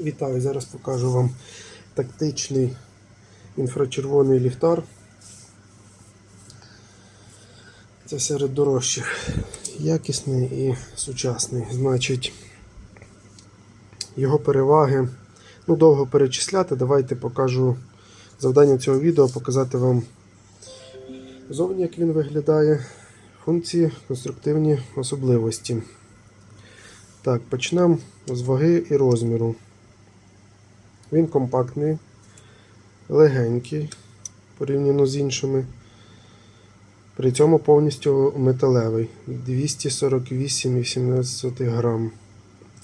Вітаю! Зараз покажу вам тактичний інфрачервоний ліхтар. Це серед дорожчих. Якісний і сучасний. Значить, його переваги. Ну, довго перечисляти. Давайте покажу завдання цього відео показати вам зовні, як він виглядає, функції, конструктивні особливості. Так, почнемо з ваги і розміру. Він компактний, легенький порівняно з іншими. При цьому повністю металевий 248,18 грам.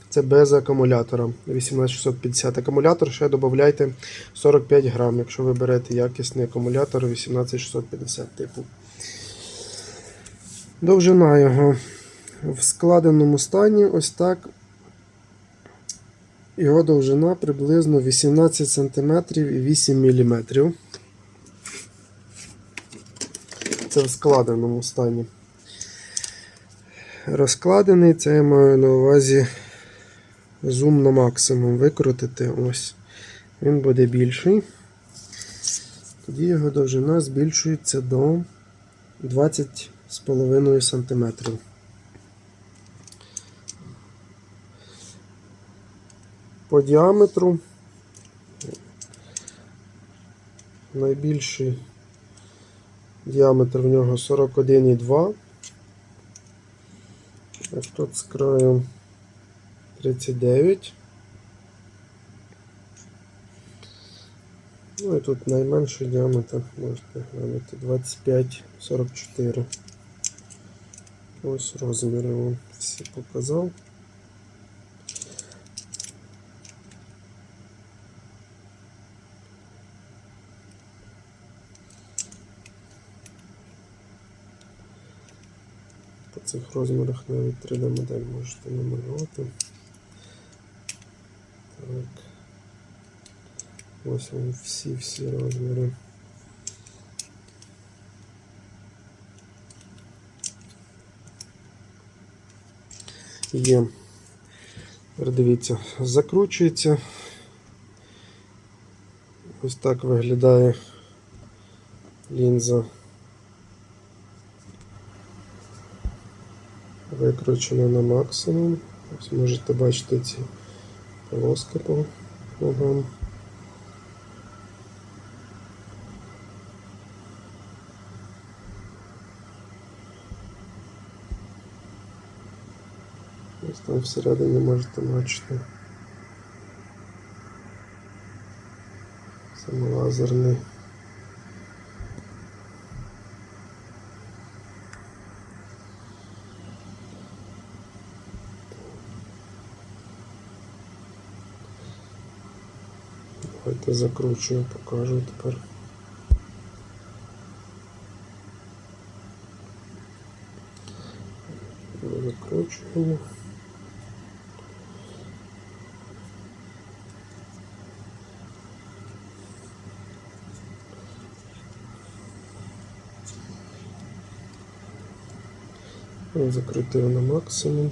Це без акумулятора 18650. Акумулятор ще додайте 45 грам, якщо ви берете якісний акумулятор 18650 типу. Довжина його в складеному стані ось так. Його довжина приблизно 18 см і 8 мм. Це в складеному стані. Розкладений, це я маю на увазі зум на максимум викрутити. Ось. Він буде більший. Тоді його довжина збільшується до 20,5 см. По діаметру найбільший діаметр в нього 41,2. Ось тут з краю 39. Ну і тут найменший діаметр, можете глянути, 25-44. Ось розміри вам всі показав. Цих розмірах навіть 3D модель можете намалювати. Так. Ось вони всі-всі розміри. Є. Дивіться, закручується. Ось так виглядає лінза. Викручено на максимум. Ось можете бачити ці полоски по ногам. Ось там всередині можете бачити. Саме Давайте закручую, покажу тепер. Закручуємо. Закрутив на максимум.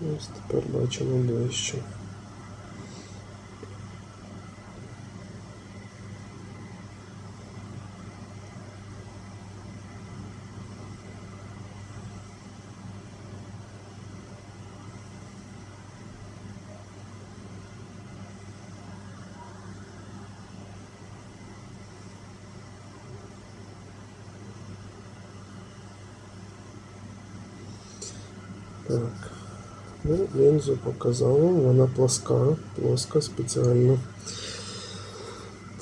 Ось тепер бачимо ближче. Так. Ну, лінзу показав, вона плоска, плоска спеціально.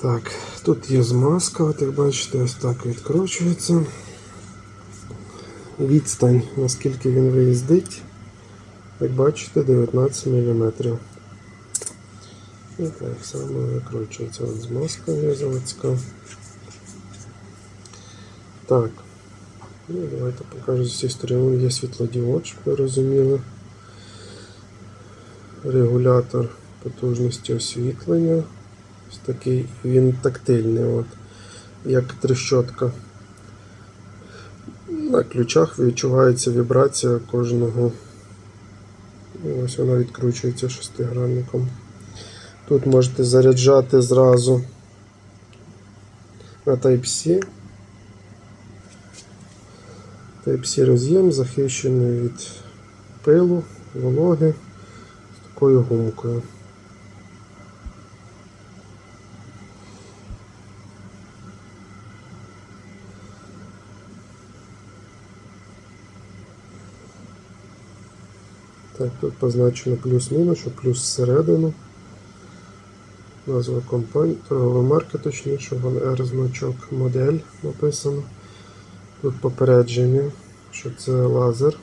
Так, тут є змазка, от як бачите, ось так відкручується. Відстань, наскільки він виїздить, як бачите, 19 мм. І так само викручується от змазка є. Так. Ну, давайте покажу з цієї сторони. Є світлодіод, щоб ви розуміли. Регулятор потужності освітлення. Ось такий він тактильний, от, як трещотка. На ключах відчувається вібрація кожного ось вона відкручується шестигранником. Тут можете заряджати зразу на Type-C. Type-C роз'єм захищений від пилу, вологи з такою гумкою. Так, тут позначено плюс-мінус, плюс всередину. Назва компанії, торгова марка, точніше, вон R значок, модель написано. Тут попередження, що це лазер.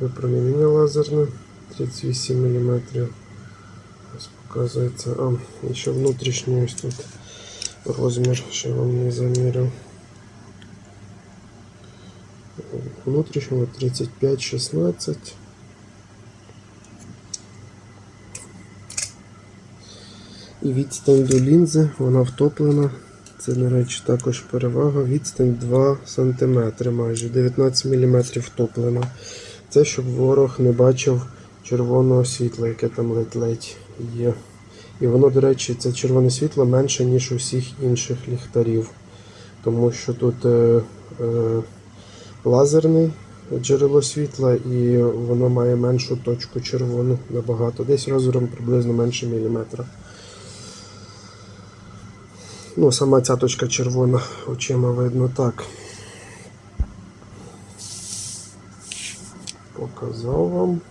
Випромінення лазерне 38 мм. Ось показується. А, і ще внутрішній ось тут розмір, що я вам не заміряв. Внутрішнього 35-16. І відстань до лінзи, вона втоплена. Це, до речі, також перевага. Відстань 2 см майже 19 мм втоплена. Це щоб ворог не бачив червоного світла, яке там ледь-ледь є. І воно, до речі, це червоне світло менше, ніж у всіх інших ліхтарів. Тому що тут е, е, лазерний джерело світла і воно має меншу точку червону набагато. Десь розміром приблизно менше міліметра. Ну, сама ця точка червона очима видно так. Показав вам.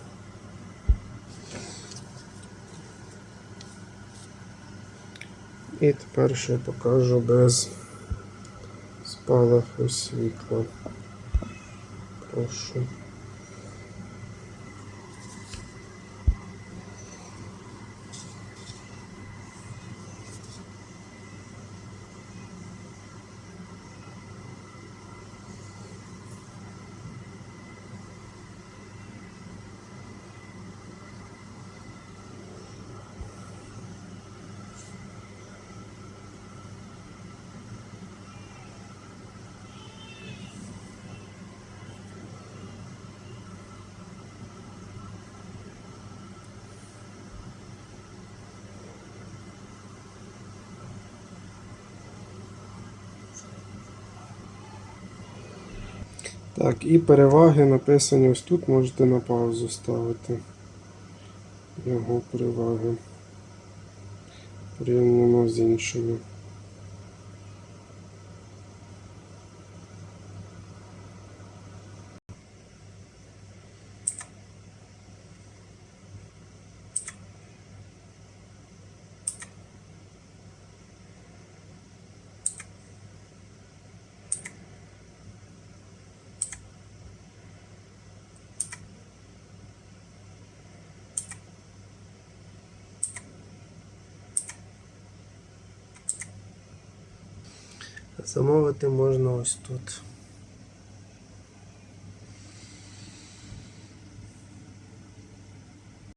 І тепер ще покажу без спалаху світла. Прошу. Так, і переваги написані ось тут, можете на паузу ставити. Його переваги. Порівняно з іншими. Замовити можна ось тут.